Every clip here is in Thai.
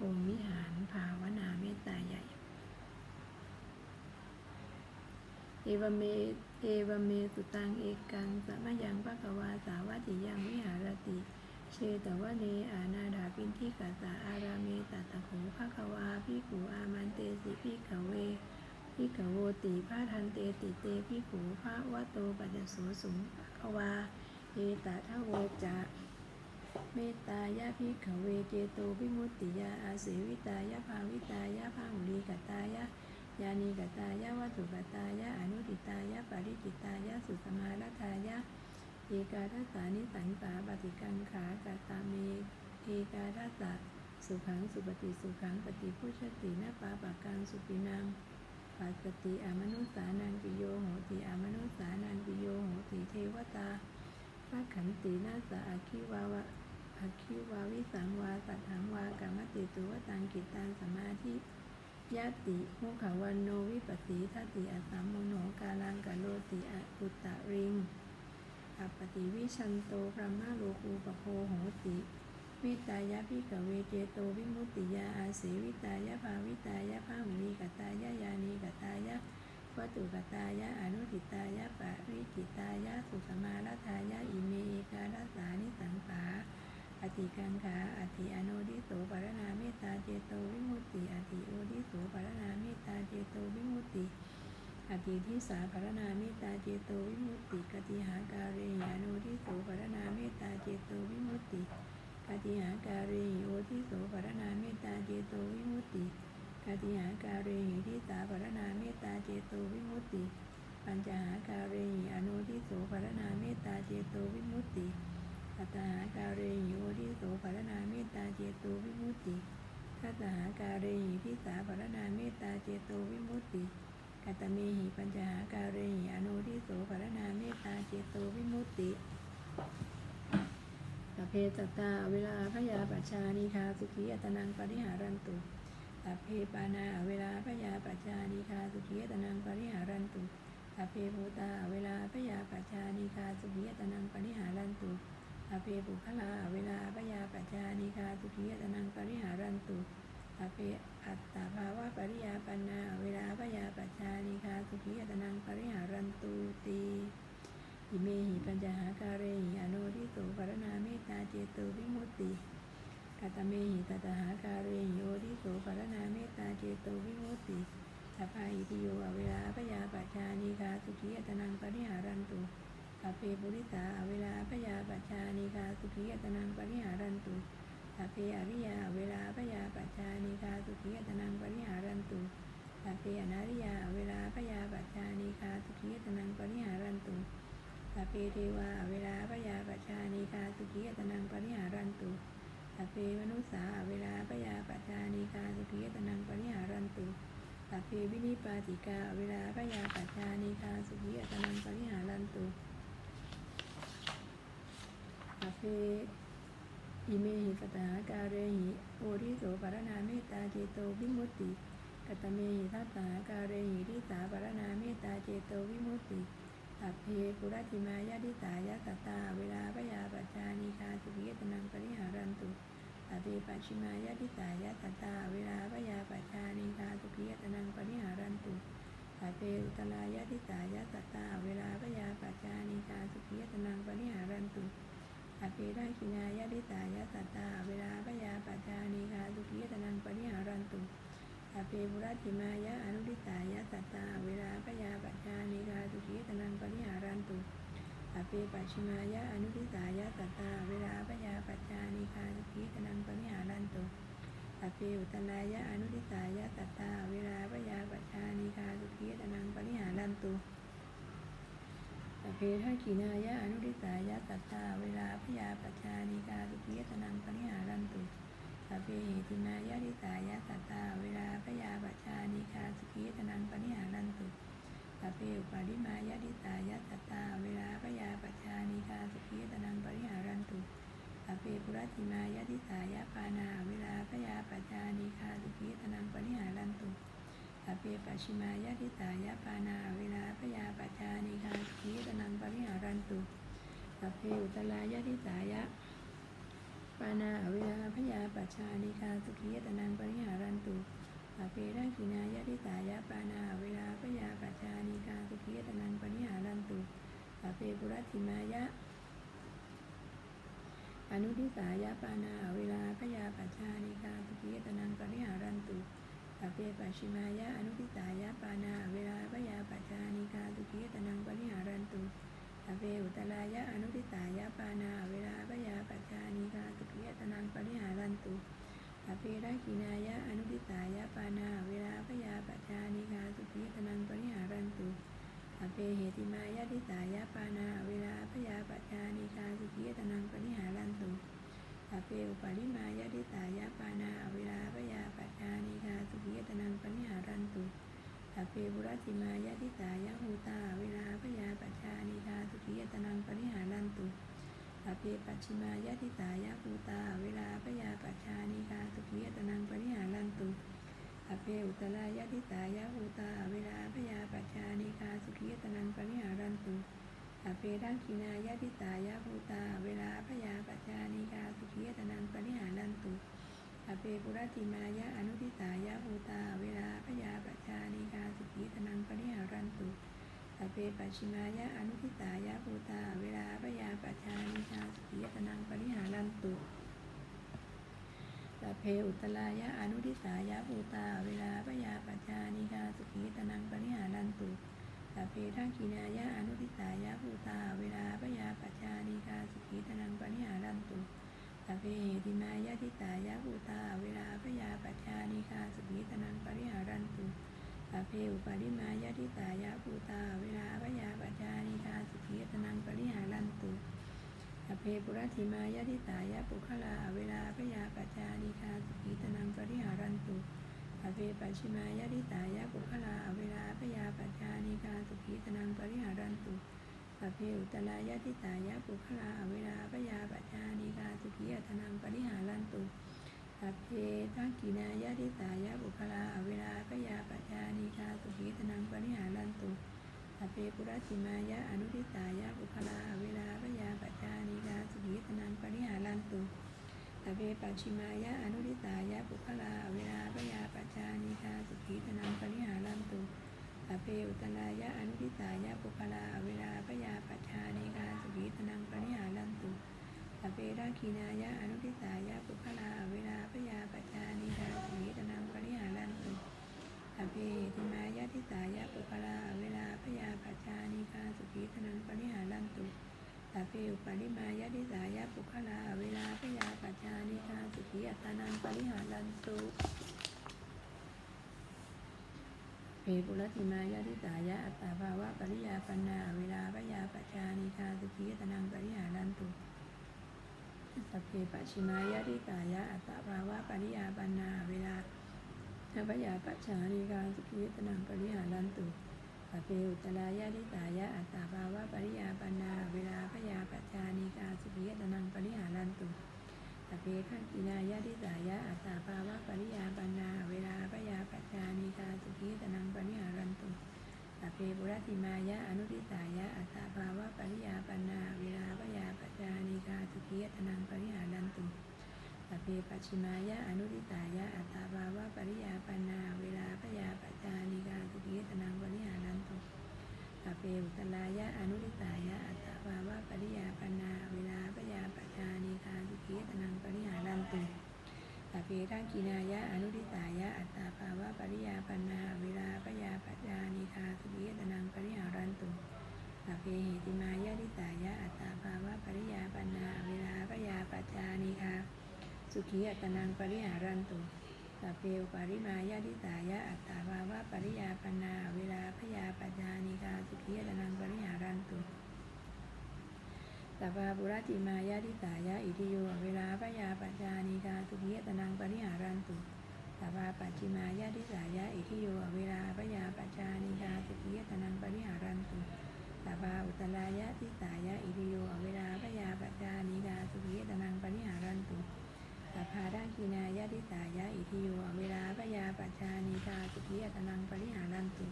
รหมวิหารภาวนาเมตตาใหญ่ เอวเม เอวเมสุตังเอกังสัมยังภะคะวาสาวัติยังวิหารติ เชตวะเนอานาถาปินทิกาสาอาราเมตัตตะโขภะคะวาพิกูอามันเตสิพิกเวพิกโวติพระทันเตติเตพิกูพระวะโตปัจจโสสุงภะคะวาเอตทะโวจะ เมตตายะพิกเวเจโตวิมุตติยาอาเสวิตายะภาวิตายะภาหุลีกตายะยานีกตายะวัตถุกตายะอนุติตายะปริจิตายะสุสมาลทายะเอกาทัสสานิสังสาปฏิกังขากตาเมเอกาทัสสะสุขังสุปฏิสุขังปฏิพุชตินาปาปะกังสุปินังปัสติอามนุสานังปิโยโหติอามนุสานังปิโยโหติเทวตาพระขันตินาสาอาคิวาวะ อาคิวาวิสังวาสัทถังวากรรมติตุวตังกิตังสมาธิยะติมุขวันโนวิปัสสีทัติอัสสัมโมโนกาลังกะโลติอะอุตตะริงอัปติวิชันโตพระมะโลคูปโคโหติเมตายะพิกเวเจโตวิมุตติยาอาเสวิตายะภาวิตายะภาหุลีกตายะยานีกตายะวัตุกตายะอนุติตายะปะริจิตายะสุสมาลทายะอิเมกาลสานิสังสา อติกังขาอติอโนดิโสปรณาเมตตาเจโตวิมุตติอติโอดิโสปรณาเมตตาเจโตวิมุตติอติทิสาปรณาเมตตาเจโตวิมุตติกติหาการเรยาโนดิโสปรณาเมตตาเจโตวิมุตติกติหาการเรยโอทิโสปรณาเมตตาเจโตวิมุตติกติหาการเรยทิสาปรณาเมตตาเจโตวิมุตติ ปัญจหาการเรยอโนทิโสปรณาเมตตาเจโตวิมุตติ อัตหาการเรหิโอทิโสภารนาเมตตาเจโตวิมุตติทัตตหาการเรหิทิสาภารนาเมตตาเจโตวิมุตติกัตตเมหิปัญจหาการเรหิอโนทิโสภารนาเมตตาเจโตวิมุตติสัพเพสัตตาเวลาพยาปัชานิคาสุขีอัตนังปริหารันตุสัพเพปานาเวลาพยาปัชานิคาสุขีอัตนังปริหารันตุสัพเพภูตาเวลาพยาปัชานิคาสุขีอัตนังปริหารันตุ อภปุคลาเวลาปยาปัจจานิคาสุขียตนังปริหารันตุอเภอัตตาภาวะปริยาปันนาเวลาปยาปัจจานิคาสุขียตนังปริหารันตุตีอิเมหิปัญจหาการเรหิอโนทิโสปรณาเมตตาเจโตวิมุตติกัตเมหิตตหาการเรหิโอทิโสปรณาเมตตาเจโตวิมุตติสัพพาอิติโยเวลาปยาปัจจานิคาสุขียตนังปริหารันตุ สัพเพปุริสาเวลาพยาปัจจานิกาสุขียตนังปริหารันตุสัพเพอริยาเวลาพยาปัจจานิกาสุขียตนังปริหารันตุสัพเพอนาริยาเวลาพยาปัจจานิกาสุขียตนังปริหารันตุสัพเพเทวาเวลาพยาปัจจานิกาสุขียตนังปริหารันตุสัพเพมนุสาเวลาพยาปัจจานิกาสุขียตนังปริหารันตุสัพเพวินิปาติกาเวลาพยาปัจจานิกาสุขียตนังปริหารันตุ เพอิเมหิสตาการเรหิโอริโสปารณาเมตตาเจโตวิมุตติกัตเมหิทัตตาการเรหิทิสาปารณาเมตตาเจโตวิมุตติสัพเพปุรติมายาทิสายาตตา เวลาปยาปัจจานิคาสุขิยตนังปริหารันตุสัพเพปัจฉิมายาทิสายาตตา เวลาปยาปัจจานิคาสุขิยตนังปริหารันตุสัพเพอุตลายาทิสายาตตา เวลาปยาปัจจานิคาสุขิยตนังปริหารันตุ อภิราชินายาดิตายาสัตตา เวลาปยาปัจจานิคาสุขีตนังปริหารันตุอภิบุรัติมายาอนุดิตายาสัตตา เวลาปยาปัจจานิคาสุขีตนังปริหารันตุอภิปัจฉิมายาอนุดิตายาสัตตา เวลาปยาปัจจานิคาสุขีตนังปริหารันตุอภิอุตลายาอนุดิตายาสัตตา เวลาปยาปัจจานิคาสุขีตนังปริหารันตุ สัพเพทักินายะอนุริสายะตัตตา เวลาพยาปัจจานิกาสุขียตนังปริหารันตุสัพเพเหตินายะริสายะตัตตา เวลาพยาปัจจานิกาสุขียตนังปริหารันตุสัพเพอุปาริมายะริสายะสัตตาเวลาพยาปัจจานิกาสุขียตนังปริหารันตุสัพเพปุรติมายะริสายะปานาเวลาพยาปัจจานิกาสุขียตนังปริหารันตุ สัพเพปัจฉิมายะทิตายะปานาเวลาพยาปัจจานิคาสุขีตนังปริหารันตุสั พเพอุตลายะทิตายะปานาอเวลาพยาปัชานิกาสุขียตนังปริหารันตุสัพเพทักินายะทิตายะปานาอเวลาพยาปัชานิกาสุขียตนังปริหารันตุสัพเพปุรัติมายะ อนุทิสายะปานาเวลาพยาปัชานิกาสุขียตนังปริหารันตุสัพเพปัชชิมายะอนุทิสายะปานาเวลาพยาปัชานิกาสุขียตนังปริหารันตุ เพอุตลายะอนุทิสายะปานาเวลาพยาปัจชานิกาสุขียตนังปริหารันตุสัพเพรักินายะอนุทิสายะปานาเวลาพยาปัจชานิกาสุขียตนังปริหารันตุอเปเหติมายะทิสายะปานาเวลาพยาปัจจานิกาสุขียตนังปริหารันตุอเปอุปาริมายะทิสายะปานาเวลาพยาปัจจานิกาสุขียตนังปริหารันตุอเปบุรัติมายะทิสายะหูตาเวลาพยาปัจจานิกาสุขียตนังปริหารันตุอ เปปัจฉิมายะทิสายะหูตา เวลาพยาปัจจานิกาสุขียตนังปริหารันตุอเปอุตลายะทิตายะหูตา เวลาพยาปัจจานิกาสุขียตนังปริหารันตุอเปทังคินายะทิตายะหูตา เวลาพยาปัจจานิกาสุขียตนังปริหารันตุอเปปุรติมายะอนุทิตายะหูตา เวลาพยาปัจจานิกาสุขียตนังปริหารันตุ อเปปัจฉิมายะอนุทิตายะหูตา เวลาพยาปัจจานิกาสุขียตนังปริหารันตุสัพเพอุตลายะอนุทิสายะภูตา เวลาปยาปัจจานิกาสุขีตนังปริหารันตุสัพเพทังคีนายะอนุทิสายะภูตา เวลาปยาปัจจานิกาสุขีตนังปริหารันตุสัพเพเหติมายะทิสายะภูตา เวลาปยาปัจจานิกาสุขีตนังปริหารันตุ สัพเพอุปาริมายะทิสายะภูตา เวลาปยาปัจจานิกาสุขีตนังปริหารันตุอเพปุรัติมายะทิตายะปุคลา เวลาพยาปัจจานิคาสุขีตนังปริหารันตุอเพปัจฉิมายะทิตายะปุคลา เวลาพยาปัจจานิคาสุขีตนังปริหารันตุอเพอุตลายะทิตายะปุคลา เวลาพยาปัจจานิคาสุขีตนังปริหารันตุ อเพทักกินายะทิตายะปุคลาเวลาพยาปัจจานิคาสุขีตนังปริหารันตุอเปปุรัติมายะอนุทิตายะบุคลาเวลาพยาปัจจานิกาสุขีตนังปริหารันตุอเปปัจฉิมายะอนุทิตายะบุคลาเวลาพยาปัจจานิกาสุขีตนังปริหารันตุอเปอุตลายะอนุทิตายะบุคลาเวลาพยาปัจจานิกาสุขีตนังปริหารันตุ อเปราคีนายะอนุทิตายะบุคลาเวลาพยาปัจจานิกาสุขีตนังปริหารันตุอภิติมายะทิตายะปุคลาเวลาพยาปัจจานิกาสุขีตนังปริหารันตุสัพเพอุปริมายะทิตายะปุคลาเวลาพยาปัจจานิกาสุขีอัตตานังปริหารันตุเพปุรติมายะทิตายะอัตตาภาวะปริยาปันนาเวลาพยาปัจจานิกาสุขีอัตตานังปริหารันตุ สัพเพปัจฉิมายะทิตายะอัตตาภาวะปริยาปันนาเวลาทัพยาปัจฉานิการสุขีตนังปริหารันตุปะเปอุตลายะทิตายะอัตตาภาวะปริยาปันนา เวลาพยาปัจจานิการสุขีตนังปริหารันตุปะเปขันกินายะทิตายะอัตตาภาวะปริยาปันนาเวลาพยาปัจจานิการสุขีตนังปริหารันตุ ปะเปปุรติมายะอนุทิตายะอัตตาภาวะปริยาปันนาเวลาพยาปัจจานิการสุขีตนังปริหารันตุปะเพปัจฉิมายะอนุทิตายะอัตตาภาวะปริยาปันนาเวลาพยาปัจจานิกาสุขีตนังปริหารันตุปะเพอุตลายะอนุทิตายะอัตตาภาวะปริยาปันนาเวลาพยาปัจจานิกาสุขีตนังปริหารันตุ ปะเพทังกินายะอนุทิตายะอัตตาภาวะปริยาปันนาเวลาพยาปัจจานิกาสุขีตนังปริหารันตุสัพเพเหติมายะทิตายะอัตตาภาวะปริยาปันนาเวลาพยาปัจจานิคาสุขีอัตนังปริหารันตุสัพเพอปริมายะทิตายะอัตตาภาวะปริยาปันนาเวลาพยาปัจจานิคาสุขีอัตตนังปริหารันตุ สัพพะปุรติมายะทิตายะอิทิโย เวลาพยาปัจจานิคาสุขีอัตนังปริหารันตุสัพพะปัจฉิมายะทิตายะอิทิโย เวลาพยาปัจจานิคาสุขีอัตนังปริหารันตุสัพพาอุตลายะทิตายะอิริโย เวลาพยาปัจจานิกาสุขีตนังปริหารันตุสัพพาดังกินายะทิตายะอิริโย เวลาพยาปัจจานิกาสุขีตนังปริหารันตุ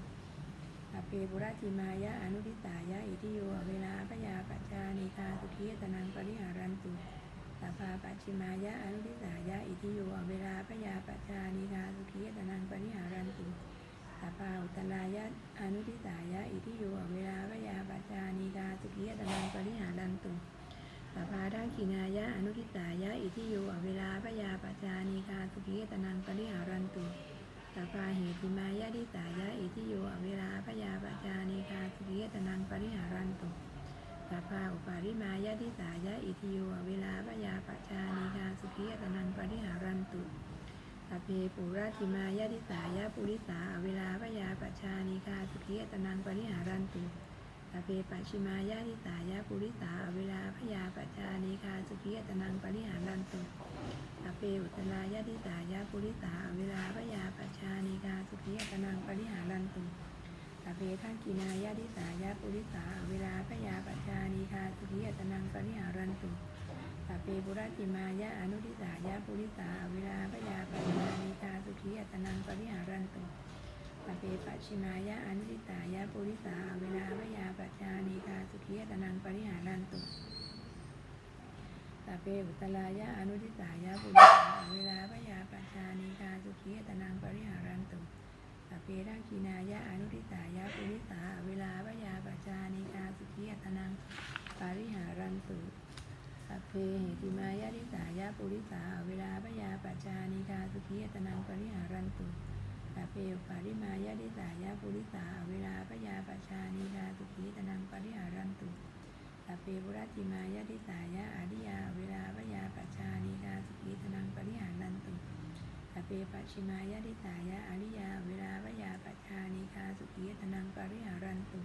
สัพเพปุระติมายะอนุทิตายะอิริโยเวลาพยาปัจจานิกาสุขีตนังปริหารันตุสสัพาปัจฉิมายะอนุทิสายะอิทิโยเวลาพยาปัจจานิกาสุขีตนังปริหารันตุสัพาอุตตรายะอนุทิสายะอิทิโยเวลาพยาปัจจานิกาสุขีตนังปริหารันตุสัพาทักขินายะอนุทิสายะอิทิโยเวลาพยาปัจจานิกาสุขีตนังปริหารันตุ สัพพาเหติมายะทิสายะอิทิโยอเวลาพยาปัจจานิกาสุขียตนังปริหารันตุสัพพาอุปาริมายะทิสายะอิทิโยเวลาปยาปัจจานิกาสุขียตนังปริหารันตุสัพเพปุราติมายะทิสายะปุริสาเวลาปยาปัจจานิกาสุขียตนังปริหารันตุสัพเพปัจฉิมายะทิสายะปุริสาเวลาพยาปัจจานิกาสุขียตนังปริหารันตุ สัพเพอุตตรายะทิสายะปุริสาเวลาพยาปัจจานิกาสุขียตนังปริหารันตุสัพเพทังกินายะทิสายะปุริสาเวลาพยาปัจจานิคาสุขิยตนังปริหารันตุสัพเพปุรติมายะอนุทิสายะปุริสาเวลาพยาปัจจานิคาสุขิยตนังปริหารันตุสัพเพปัจฉิมายะอนุทิสายะปุริสาเวลาพยาปัจจานิคาสุขิยตนังปริหารันตุ สัพเพอุตตรายะอนุทิสายะปุริสาเวลาพยาปัจจานิคาสุขิยตนังปริหารันตุสัพเพทังคีนายะอนุทิสายะปุริสาเวลาพยาปัจจานิกาสุขีตนังปาริหารันตุสัพเพเหติมายะทิสายะปุริสาเวลาพยาปัจจานิกาสุขีตนังปริหารันตุสัพเพอุปาริมายะทิสายะปุริสาเวลาพยาปัจจานิกาสุขีตนังปริหารันตุ สัพเพปุรติมายะทิสายะอาริยา เวลาพยาปัจจานิกาสุขียตนังปริหารันตุสัพเพปัจฉิมายะทิสายะอาริยา เวลาพยาปัจจานิคาสุขียตนังปริหารันตุ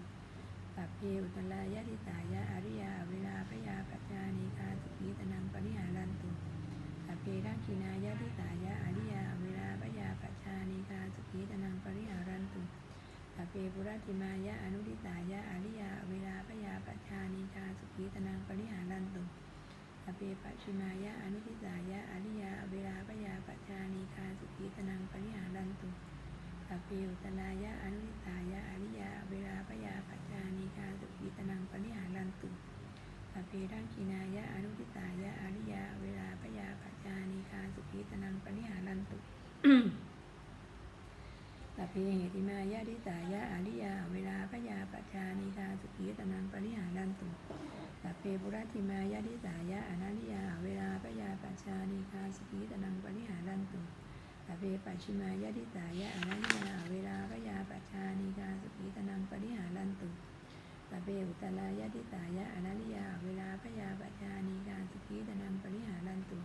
สัพเพอุตตรายะทิสายะอาริยา เวลาพยาปัจจานิคาสุขียตนังปริหารันตุสัพเพทักขินายะทิสายะอาริยา เวลาพยาปัจจานิคาสุขียตนังปริหารันตุ สัพเพปุรติมายะอนุทิสายะอริยาเวลาพยาปัจจานิคาสุขีตนังปริหารันตุสัพเพปัจฉิมายะอนุทิสายะอริยาเวลาปยาปัจจานิคาสุขีตนังปริหารันตุสัพเพอุตตรายะอนุทิสายะอริยาเวลาปยาปัจจานิคาสุขีตนังปริหารันตุสัพเพทังกินายะอนุทิสายะอริยาเวลาปยาปัจจานิคาสุขีตนังปริหารันตุ สัพเพเห ติมายะทิสาริยา เวลาพยาปัจจานิคาสุขีตนังปริหารันตุสัพเพปุรติมายะทิสายะอนันติยา เวลาปยาปัจจานิคาสกิตนังปริหารันตุสัพเพปัจฉิมายะทิสายะอนันติยา เวลาปยาปัจจานิคาสกิตนังปริหารันตุสัพเพอุตตรายะทิสายะอนันติยา เวลาปยาปัจจานิคาสกิตนังปริหารันตุ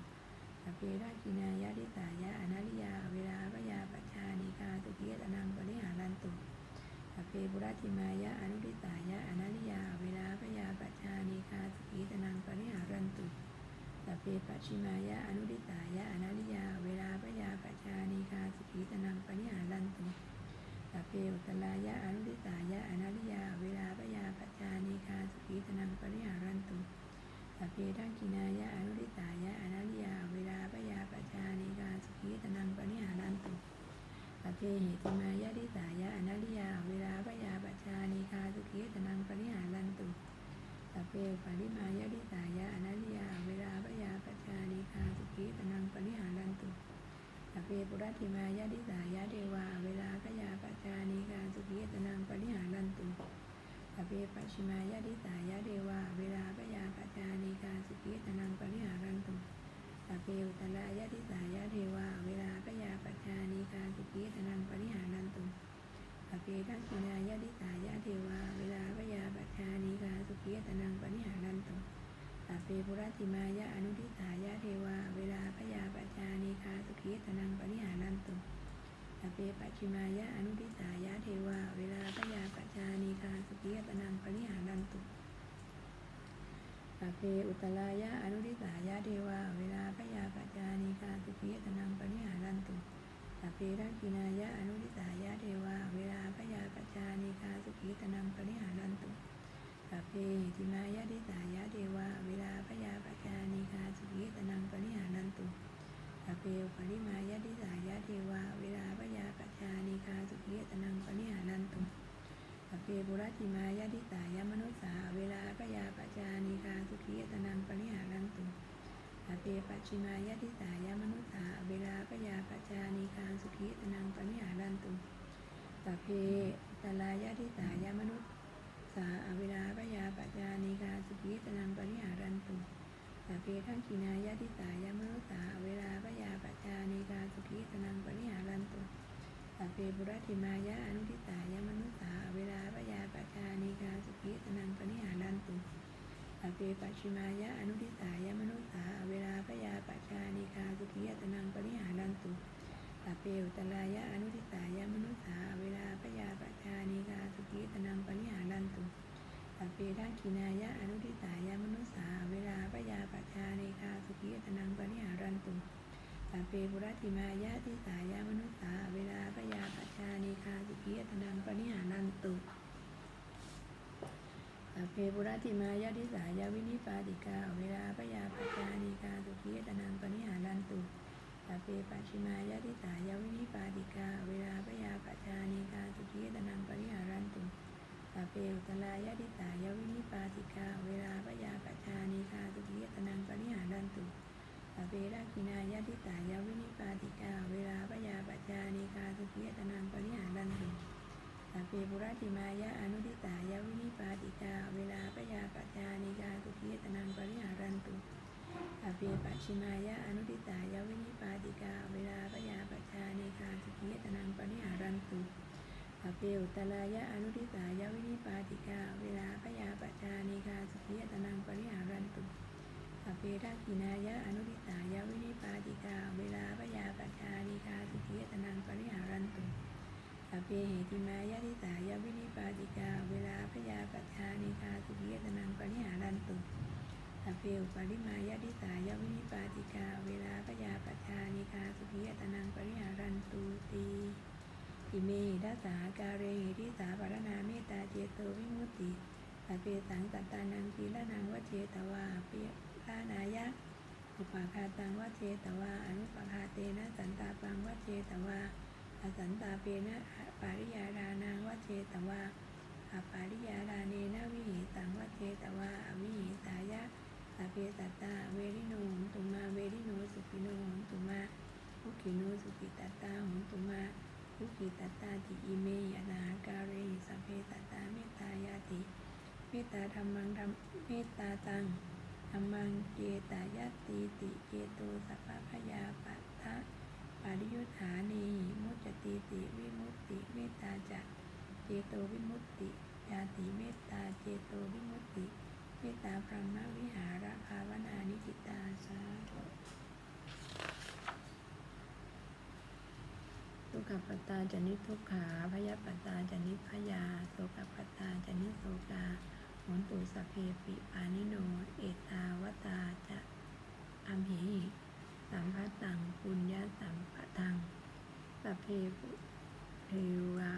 สัพเพรากินายะทิสายะอนันติยา เวลาปยาปัจจานิคาสกิตนังปริหารันตุ สัพ ปิมายะอนุปิตายะอนันติยา เวลาพยาปัจจานิคาสุขีตนังปริหารันตุสัพเพปัชิมายะอนุปิสายะอนันติยาเวลาพยาปัจจานิคาสุขีตนังปริหารันตุสัพเพอุตตรายะอนุทิสายะอนันติยาเวลาพยาปัจจานิคาสุขีตนังปริหารันตุสัพเพทังกินายะอนุทิสายะอนันติยาเวลาพยาปัจจานิคาสุขีตนังปริหารันตุ สัพเพเหติมายะทิสายะอนันติยาเวลาพยาปัจจานิคาสุขีตนังปริหารันตุสัพเพปริมายะทิสายะอนันติยาเวลาพยาปัจจานิคาสุขีตนังปริหารันตุสัพเพปุร ติมายาติสายาเทวา เวลาพยาปัจจานิกาสุขีตนังปริหารันตุอเปปัชิมายาติสายาเทวา เวลาพยาปัจจานิกาสุขีตนังปริหารันตุอเปอุตตรายาติสายาเทวาเวลาปยาปัจจานิกาสุขีตนังปริหานันตุสัพเพทักขินายะทิสายะเทวาเวลาปยาปัจจานิกาสุขีตนังปริหานันตุสัพเพปุรติมายะอนุทิสายะเทวาเวลาปยาปัจจานิกาสุขีตนังปริหานันตุสัพเพปัจฉิมายะอนุทิสายะเทวาเวลาปยาปัจจานิกาสุขีตนังปริหานันตุ สัพเพ อุตตรายะอนุทิสายะเทวา เวลาพยาปัจจานิกาสุขีตนังปริหารันตุสัพเพทักินายะอนุทิสายะเทวา เวลาพยาปัจจานิกาสุขีตนังปริหารันตุสัพเพหิติมายะทิสายะเทวา เวลาพยาปัจจานิกาสุขีตนังปริหารันตุสัพเพปริมายะทิสายะเทวา เวลาพยาปัจจานิกาสุขีตนังปริหารันตุสัพเพปุรติมายะทิสายะมนุสสาเวลา ปยาปจานิกายตนังปริหารันตุสัพเพชิมายะทิสายามนุษสาเวลาปยาปจานิการสุขีตนังปณิหารันตุสัพเพตลายะทิสายามนุษสาเวลาปยาปจานิการสุขีตนังปณิหารันตุสัพเพทั้งกินายะทิสายามนุษสาเวลาปยาปจานิการสุขีตนังปณิหารันตุสัพเพปุรติมายะอนุทิสายามนุษสาเวลาปยาปจานิการสุขีตนังปณิหารันตุ สัพเพปัจฉิมายะอนุทิสายะมนุสาเวลาพยาปัจจานิกาสุขียตนังปริหารันตุสัพเพอุตลายะอนุทิสายะมนุสาเวลาพยาปัจจานิกาสุขียตนังปริหารันตุสัพเพทักขินายะอนุทิสายะมนุสาเวลาพยาปัจจานิกาสุขียตนังปริหารันตุสัพเพปุรติมายะทิสายะมนุสาเวลาพยาปัจจานิกาสุขียตนังปริหารันตุ สัพเพปุระติมายาทิสายาวินิปาติกาเวลาปยาปจานิกาสุขียตนังปณิหารันตุสัพเพปัจฉิมายาทิสายาวินิปาติกาเวลาปยาปจานิกาสุขียตนังปณิหารันตุสัพเพอุตลายาทิสายาวินิปาติกาเวลาปยาปจานิกาสุขียตนังปณิหารันตุสัพเพรักินายาทิสายาวินิปาติกาเวลาปยาปจานิกาสุขียตนังปณิหารันตุสัพเพปุระติมายะอนุตายะวินิปาติกาเวลาปยาปัจจานิกาสุขีตนังปริหารันตุสัพเพปัจฉิมายะอนุทิตายวินิปาติกาเวลาปยาปัจจานิกาสุขีตนังปริหารันตุสัพเพอุตลายะอนุทิตายวินิปาติกาเวลาปยาปัจจานิกาสุขีตนังปริหารันตุสัพเพทักินายะอนุทิตายวินิปาติกาเวลาปยาปัจจานิกาสุขีตนังปริหารันตุ เพเหติมายาทิสายาวินิปาติกา เวลาพยาปัจจานิกาสุขียตนังปริหารันตุสเพอุปาริมายาทิสายาวินิปาติกา เวลาพยาปัจจานิกาสุขียตนังปริหารันตุตีอิเมทัสสาการเรหิทิสาปารณาเมตตาเจโตวิมุตติสเพสังสัตตานังปีละนังวเจตวาเปียลานายะอุปาคาตังวเจตวาอนุปาคาเตนะสันตาปังวเจตวาอสันตาเปนะ ปาริยาดานางวเจตวาอปาริยาดาเนนวิหิตังวเจตวาอวิหิสายะสัพเพสัตตาเวริโนหนตุมาเวริโนสุขิโนหนตุมาภุขิโนสุขิตตาหนตุมาภุขิตตาติอิเมยนาหาการิสัพเพตตาเมตตายาติเมตตาธรรมังธรรมเมตตาตังธรรมังเจตายาติติเจโตสัพพะยาปัตถะาริยุทธานีมุจติติวิมุตติเมตตาจะเจโตวิมุตติยาติเมตตาเจโตวิมุตติเมตตาพรหมวิหารภาวนานิจิตาสาธุทุกขปตตาจนิทุกขาพยาปตตาจนิพยาโสกปตตาจนิโสกาหนตุสเพปิปานิโน เอตาวตาจะอัมหิ สัมภตังปุญญาสัมปะทังสัพเพปุเทวา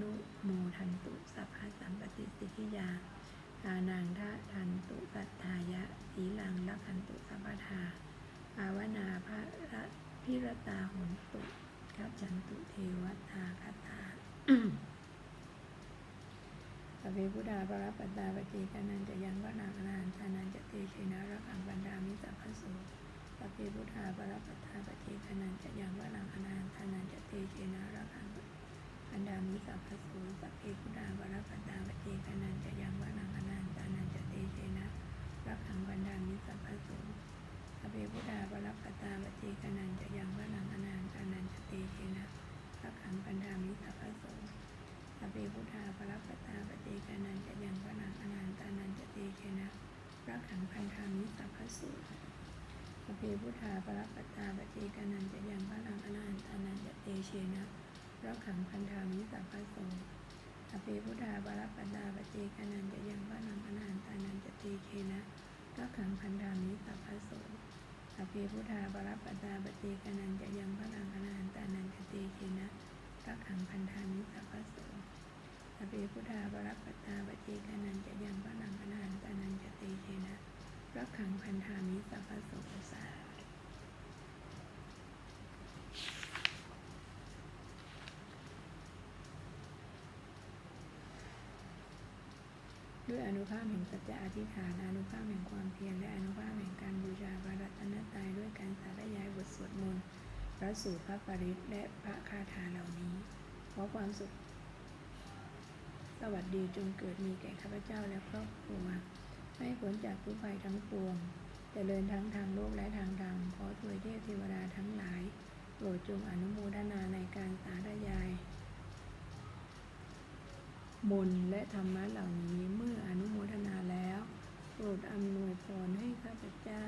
นุโมทันตุสัพพะสัมปติสิทธิยากานังทะทันตุสัทธายะสีลังละคันตุสัพพทาภาวนาพระระพิรตาหนตุกัจจันตุเทวตาคตาสัพเพพุทธาปรปัตตาปฏิกานันจะยังวนาคนันทานันจะเตชินะรักังบันดามิสัพพะโส สัพเพพุทธาปรปัตตาปฏิคนันจะยังวลังอนันทานันจะเตเชนะระคังอันดามิสัพพะโสสัพเพพุทธาปรปัตตาปฏิคนันจะยังว่างอนันทานันจะเตเชนะระคังวันดามิสัพพะโสสัพเพพุทธาปรปัตตาปฏิคนันจะยังวลังอนันทานันจะเตเชนะระคังวันดามิสัพพะโสสัพเพพุทธาปรปัตตาปฏิคนันจะยังวลังอนันทานันจะเตเชนะระคังพันธามิสัพพะโส ส พุทธาปรปัตตาปฏิกานันจะยังพระลังอนันตานันจะเตเชนะรักขังพันธามิสัพพะโสสพเพพุทธาปรปัตตาปฏิกานันจะยังพระลังอนันตานันจะเตเชนะรักขังพันธามิสัพพะโสสพเพพุทธาปรปัตตาปฏิกานันจะยังพระลังอนันตานันจะเตเชนะรักขังพันธามิสัพพะโสสพเพพุทธาปรปัตตาปฏิกานันจะยังพระลังอนันตานันจะเตเชนะรักขังพันธามิสัพพะโสสา ด้วยอนุภาพแห่งสัจจะอธิษฐานอนุภาพแห่งความเพียรและอนุภาพแห่งการบูชาพระรัตนตรัยด้วยการสาธยายบทสวดมนต์พระสูตรพระปริตรและพระคาถาเหล่านี้ขอความสุข สวัสดีจงเกิดมีแก่ข้าพเจ้าและครอบครัวให้พ้นจากทุกภัยทั้งปวงจเจริญทั้งทางโลกและทางธรรมขอถวยเทพเทวดาทั้งหลายโปรดจงอนุโมทนาในการสาธยาย มนต์และธรรมะเหล่านี้เมื่ออนุโมทนาแล้ว โปรดอำนวยพรให้ข้าพเจ้า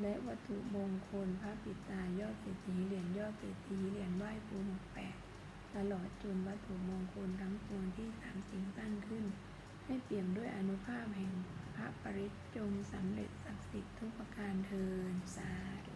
และวัตถุมงคลพระปิตายอดเศรษฐีเหรียญยอดเศรษฐีเหรียญไหว้ครูหกแปดตลอดจนวัตถุมงคลทั้งปวงที่สามสิ่งตั้งขึ้น ให้เปี่ยมด้วยอนุภาพแห่งพระปริตรจงสำเร็จศักดิ์สิทธิ์ทุกประการเทินสาธุ